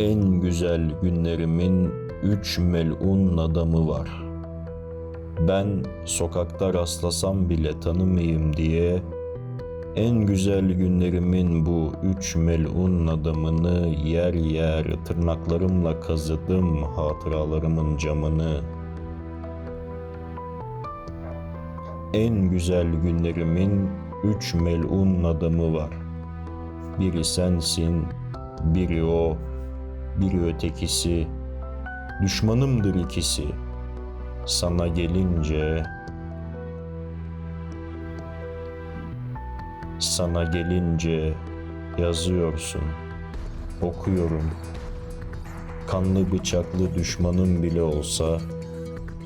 En güzel günlerimin üç melun adamı var. Ben sokakta rastlasam bile tanımayayım diye en güzel günlerimin bu üç melun adamını yer yer tırnaklarımla kazıdım hatıralarımın camını. En güzel günlerimin üç melun adamı var. Biri sensin, biri o, biri ötekisi. Düşmanımdır ikisi. Sana gelince sana gelince yazıyorsun. Okuyorum. Kanlı bıçaklı düşmanım bile olsa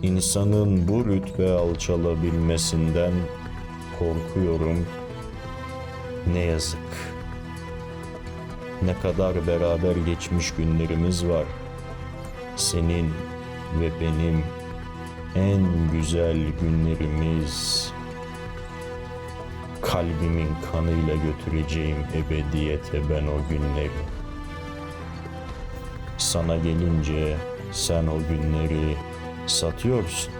insanın bu rütbe alçalabilmesinden korkuyorum. Ne yazık. Ne kadar beraber geçmiş günlerimiz var. Senin ve benim en güzel günlerimiz. Kalbimin kanıyla götüreceğim ebediyete ben o günleri. Sana gelince sen o günleri satıyorsun.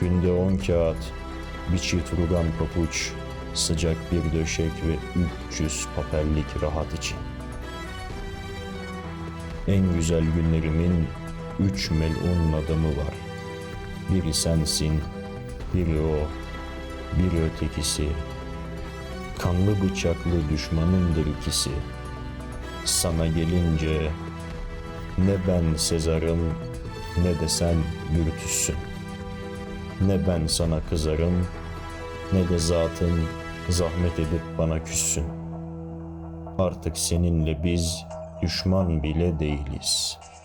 Günde on kağıt, bir çift rugan papuç, sıcak bir döşek ve 300 papellik rahat için. En güzel günlerimin üç melun adamı var. Biri sensin, biri o, biri ötekisi. Kanlı bıçaklı düşmanımdır ikisi. Sana gelince ne ben Sezar'ım ne de sen Brutus'sun. Ne ben sana kızarım ne de zatın zahmet edip bana küssün. Artık seninle biz düşman bile değiliz.''